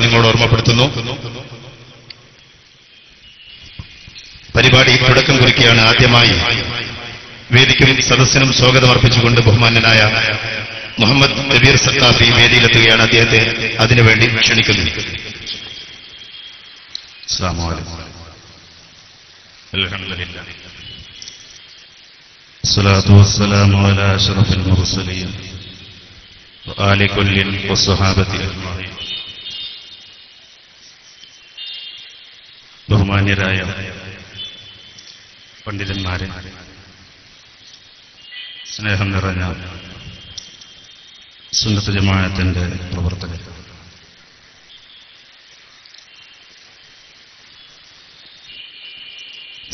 നിങ്ങളോട് ഓർമ്മപ്പെടുത്തുന്നു പരിപാടി തുടക്കം കുറിക്കുകയാണ് ആദ്യമായി വേദിക്കും സദസ്സിനും സ്വാഗതം അർപ്പിച്ചുകൊണ്ട് ബഹുമാന്യനായ മുഹമ്മദ് കബീർ സത്താഫി വേദിയിലെത്തുകയാണ് അദ്ദേഹത്തെ അതിനുവേണ്ടി ക്ഷണിക്കുന്നു അസ്സലാമു അലൈക്കും. അൽഹംദുലില്ലാ. الصلاة والسلام على أشرف المرسلين وآل كل والصحابة أجمعين ബഹുമാന്യരായ പണ്ഡിതന്മാരെ സ്നേഹം നിറഞ്ഞ സുന്നത്ത് പ്രവർത്തകർ.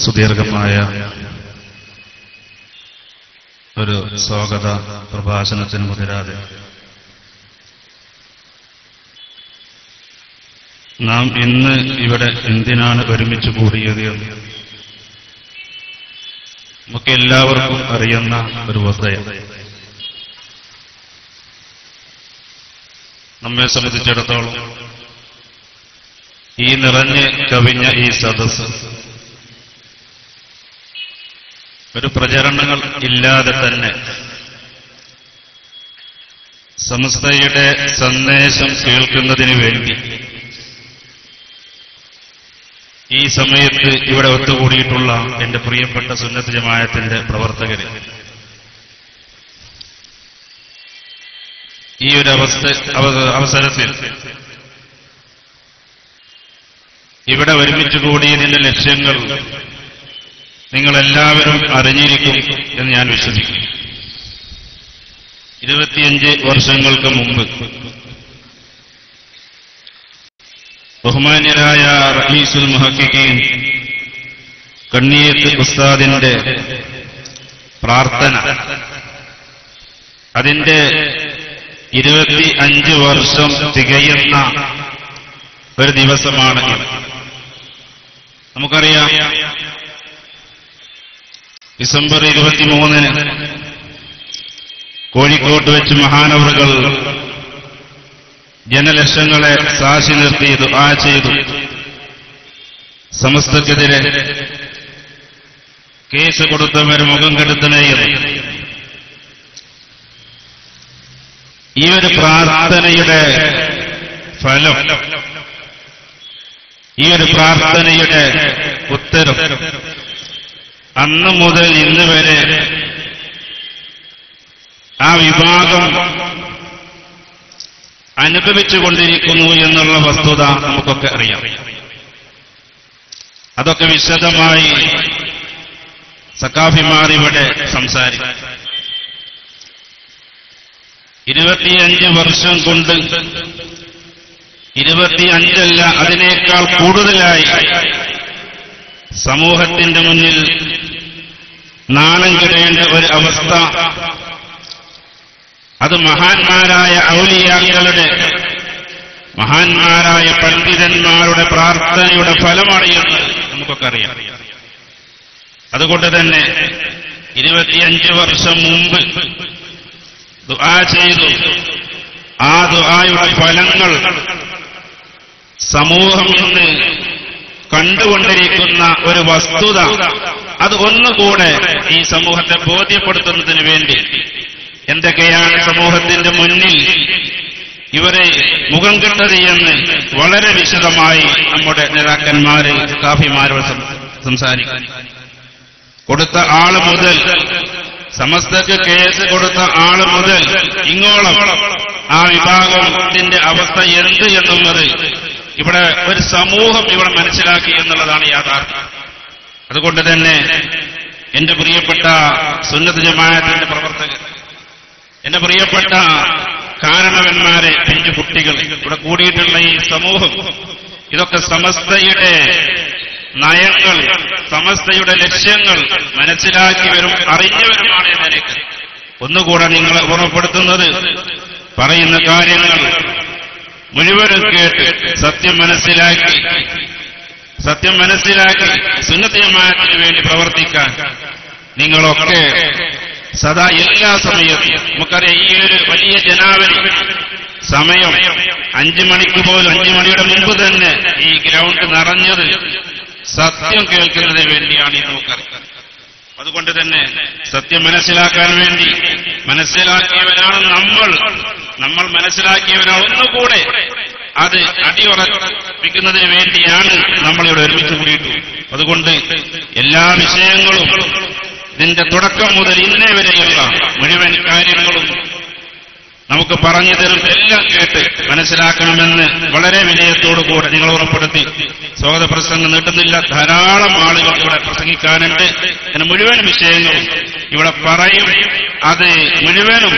സുദീർഘമായ ഒരു സ്വാഗത പ്രഭാഷണത്തിന് മുതിരാതെ നാം ഇന്ന് ഇവിടെ എന്തിനാണ് ഒരുമിച്ച് കൂടിയത് എന്ന് നമുക്ക് എല്ലാവർക്കും അറിയുന്ന ഒരു വസ്തുത നമ്മെ സംബന്ധിച്ചിടത്തോളം ഈ നിറഞ്ഞ് കവിഞ്ഞ ഈ സദസ് ഒരു പ്രചരണങ്ങൾ ഇല്ലാതെ തന്നെ സംസ്ഥയുടെ സന്ദേശം കേൾക്കുന്നതിന് വേണ്ടി ഈ സമയത്ത് ഇവിടെ ഒത്തുകൂടിയിട്ടുള്ള എന്റെ പ്രിയപ്പെട്ട സുന്നത്ത് ജമായത്തിന്റെ പ്രവർത്തകര്. ഈ ഒരു അവസ്ഥ അവസരത്തിൽ ഇവിടെ ഒരുമിച്ച് കൂടിയതിന്റെ ലക്ഷ്യങ്ങൾ നിങ്ങളെല്ലാവരും അറിഞ്ഞിരിക്കും എന്ന് ഞാൻ വിശ്വസിക്കുന്നു. ഇരുപത്തിയഞ്ച് വർഷങ്ങൾക്ക് മുമ്പ് ബഹുമാന്യരായ റഹീസുൽ മുഹക്കിഖീൻ കണ്ണീയത്ത് ഉസ്താദിന്റെ പ്രാർത്ഥന. അതിന്റെ ഇരുപത്തി അഞ്ച് വർഷം തികയുന്ന ഒരു ദിവസമാണ് നമുക്കറിയാം ഡിസംബർ ഇരുപത്തിമൂന്നിന് കോഴിക്കോട്ട് വെച്ച് മഹാനവറുകൾ ജനലക്ഷങ്ങളെ സാക്ഷി നിർത്തി ദുആ ചെയ്തു. സമസ്തക്കെതിരെ കേസ് കൊടുത്തവർ മുഖം കെടുത്തണേയും ഈ ഒരു പ്രാർത്ഥനയുടെ ഫലം ഈ ഒരു പ്രാർത്ഥനയുടെ ഉത്തരം അന്ന് മുതൽ ഇന്ന് വരെ ആ വിഭാഗം അനുഭവിച്ചുകൊണ്ടിരിക്കുന്നു എന്നുള്ള വസ്തുത നമുക്കൊക്കെ അറിയാം. അതൊക്കെ വിശദമായി സക്കാഫിമാർ ഇവിടെ സംസാരിക്കും. ഇരുപത്തിയഞ്ച് വർഷം കൊണ്ട് ഇരുപത്തിയഞ്ചല്ല അതിനേക്കാൾ കൂടുതലായി സമൂഹത്തിന്റെ മുന്നിൽ നാണം കിടേണ്ട ഒരു അവസ്ഥ അത് മഹാന്മാരായ ഔലിയാക്കളുടെ മഹാന്മാരായ പണ്ഡിതന്മാരുടെ പ്രാർത്ഥനയുടെ ഫലമാണ് എന്ന് നമുക്കൊക്കെ അറിയാം. അതുകൊണ്ട് തന്നെ ഇരുപത്തിയഞ്ച് വർഷം മുമ്പ് ദുആ ചെയ്തു. ആ ദുആയുടെ ഫലങ്ങൾ സമൂഹം ഇന്ന് കണ്ടുകൊണ്ടിരിക്കുന്ന ഒരു വസ്തുത അത് ഒന്നുകൂടെ ഈ സമൂഹത്തെ ബോധ്യപ്പെടുത്തുന്നതിന് വേണ്ടി എന്തൊക്കെയാണ് സമൂഹത്തിന്റെ മുന്നിൽ ഇവരെ മുഖം കിട്ടത് എന്ന് വളരെ വിശദമായി നമ്മുടെ നേതാക്കന്മാര് കാഫിമാരോട് സംസാരിക്കും. കൊടുത്ത ആൾ മുതൽ സമസ്തക്ക് കേസ് കൊടുത്ത ആൾ മുതൽ ഇങ്ങോളം ആ വിഭാഗത്തിന്റെ അവസ്ഥ എന്ത് എന്നുള്ളത് ഇവിടെ ഒരു സമൂഹം ഇവിടെ മനസ്സിലാക്കി എന്നുള്ളതാണ് യാഥാർത്ഥ്യം. അതുകൊണ്ട് തന്നെ എന്റെ പ്രിയപ്പെട്ട സുന്നത്ത് പ്രവർത്തകർ എന്റെ പ്രിയപ്പെട്ട കാരണവന്മാരെ പിഞ്ചു കുട്ടികൾ ഇവിടെ കൂടിയിട്ടുള്ള ഈ സമൂഹം ഇതൊക്കെ സമസ്തയുടെ നയങ്ങൾ സമസ്തയുടെ ലക്ഷ്യങ്ങൾ മനസ്സിലാക്കി വരും അറിഞ്ഞവരുമാണ് എന്നതിലേക്ക് ഒന്നുകൂടെ നിങ്ങളെ ഓർമ്മപ്പെടുത്തുന്നത് പറയുന്ന കാര്യങ്ങൾ മുഴുവനും കേട്ട് സത്യം മനസ്സിലാക്കി സത്യം മനസ്സിലാക്കി സുന്നത്തിയമാനത്തിന് വേണ്ടി പ്രവർത്തിക്കാൻ നിങ്ങളൊക്കെ സദാ എല്ലാ സമയവും. നമുക്കറിയാം ഈ ഒരു വലിയ ജനാവലി സമയം അഞ്ചു മണിക്ക് പോലും അഞ്ചു മണിയുടെ മുമ്പ് തന്നെ ഈ ഗ്രൗണ്ട് നിറഞ്ഞത് സത്യം കേൾക്കുന്നതിന് വേണ്ടിയാണ് നമുക്കറിയാം അതുകൊണ്ട് തന്നെ സത്യം മനസ്സിലാക്കാൻ വേണ്ടി മനസ്സിലാക്കിയവരാണ് നമ്മൾ. നമ്മൾ മനസ്സിലാക്കിയവരാണ് ഒന്നുകൂടെ അത് അടിയുറപ്പിക്കുന്നതിന് വേണ്ടിയാണ് നമ്മളിവിടെ ഒരുമിച്ച് കൂടിയിട്ടു അതുകൊണ്ട് എല്ലാ വിഷയങ്ങളും ഇതിന്റെ തുടക്കം മുതൽ ഇന്നേ വരെയുള്ള മുഴുവൻ കാര്യങ്ങളും നമുക്ക് പറഞ്ഞു തരും എല്ലാം കേട്ട് മനസ്സിലാക്കണമെന്ന് വളരെ വിനയത്തോടുകൂടെ നിങ്ങൾ ഉറപ്പെടുത്തി. സ്വാഗത പ്രസംഗം നീട്ടുന്നില്ല. ധാരാളം ആളുകൾ ഇവിടെ പ്രസംഗിക്കാനുണ്ട്. അങ്ങനെ മുഴുവൻ വിഷയങ്ങളും ഇവിടെ പറയും. അത് മുഴുവനും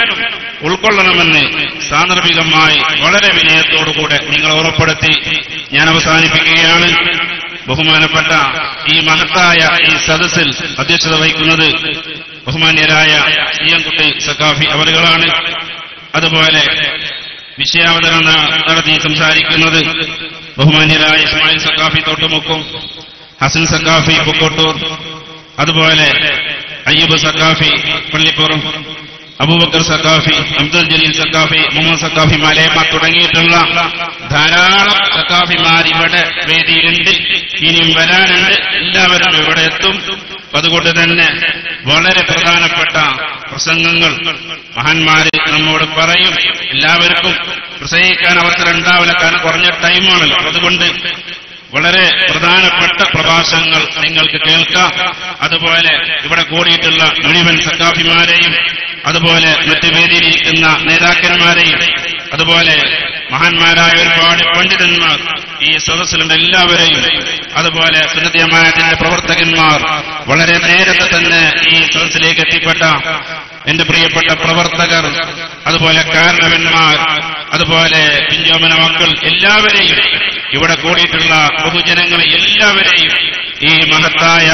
ഉൾക്കൊള്ളണമെന്ന് സാന്ദർഭികമായി വളരെ വിനയത്തോടുകൂടെ നിങ്ങൾ ഉറപ്പെടുത്തി. ഞാൻ അവസാനിപ്പിക്കുകയാണ്. ബഹുമാനപ്പെട്ട ഈ മഹത്തായ ഈ സദസ്സിൽ അധ്യക്ഷത വഹിക്കുന്നത് ബഹുമാന്യരായ കുട്ടി സക്കാഫി അവരുകളാണ്. അതുപോലെ വിഷയാവതരണം നടത്തി സംസാരിക്കുന്നത് ബഹുമാന്യരായ ഇസ്മായിൽ സക്കാഫി തോട്ടുമുക്കും ഹസൻ സക്കാഫി പുക്കോട്ടൂർ അതുപോലെ അയ്യൂബ് സക്കാഫി പള്ളിപ്പുറം അബൂബക്കർ സക്കാഫി അബ്ദുൽ ജലീൽ സക്കാഫി മുഹമ്മദ് സക്കാഫി മലയമ്മ തുടങ്ങിയിട്ടുള്ള ധാരാളം സക്കാഫിമാർ ഇവിടെ വേദിയിലുണ്ട്. ഇനിയും വരാനുണ്ട്. എല്ലാവരും ഇവിടെ എത്തും. അതുകൊണ്ട് തന്നെ വളരെ പ്രധാനപ്പെട്ട പ്രസംഗങ്ങൾ മഹാന്മാര് നമ്മോട് പറയും. എല്ലാവർക്കും പ്രസംഗിക്കാൻ അവസരം ഉണ്ടാവില്ല. കാരണം കുറഞ്ഞ ടൈമാണല്ലോ. അതുകൊണ്ട് വളരെ പ്രധാനപ്പെട്ട പ്രഭാഷണങ്ങൾ നിങ്ങൾക്ക് കേൾക്കാം. അതുപോലെ ഇവിടെ കൂടിയിട്ടുള്ള മുഴുവൻ സക്കാഫിമാരെയും അതുപോലെ മറ്റ് വേദിയിലിരിക്കുന്ന നേതാക്കന്മാരെയും അതുപോലെ മഹാന്മാരായ ഒരുപാട് പണ്ഡിതന്മാർ ഈ സദസ്സിലുണ്ട് എല്ലാവരെയും അതുപോലെ സുന്നതിയമായത്തിന്റെ പ്രവർത്തകന്മാർ വളരെ നേരത്തെ തന്നെ ഈ സദസ്സിലേക്ക് എത്തിപ്പെട്ട എന്റെ പ്രിയപ്പെട്ട പ്രവർത്തകർ അതുപോലെ കാരണവന്മാർ അതുപോലെ പിഞ്ചോമന മക്കൾ എല്ലാവരെയും ഇവിടെ കൂടിയിട്ടുള്ള ബഹുജനങ്ങളെ എല്ലാവരെയും ഈ മഹത്തായ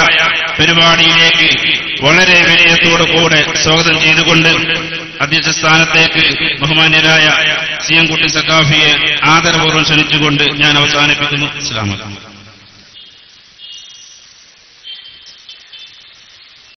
പരിപാടിയിലേക്ക് വളരെ വിനയത്തോടു കൂടെ സ്വാഗതം ചെയ്തുകൊണ്ട് അധ്യക്ഷ സ്ഥാനത്തേക്ക് ബഹുമാന്യരായ സി എം കുട്ടി സക്കാഫിയെ ആദരപൂർവം ക്ഷണിച്ചുകൊണ്ട് ഞാൻ അവസാനിപ്പിക്കുന്നു. അസ്ലാമലൈക്കും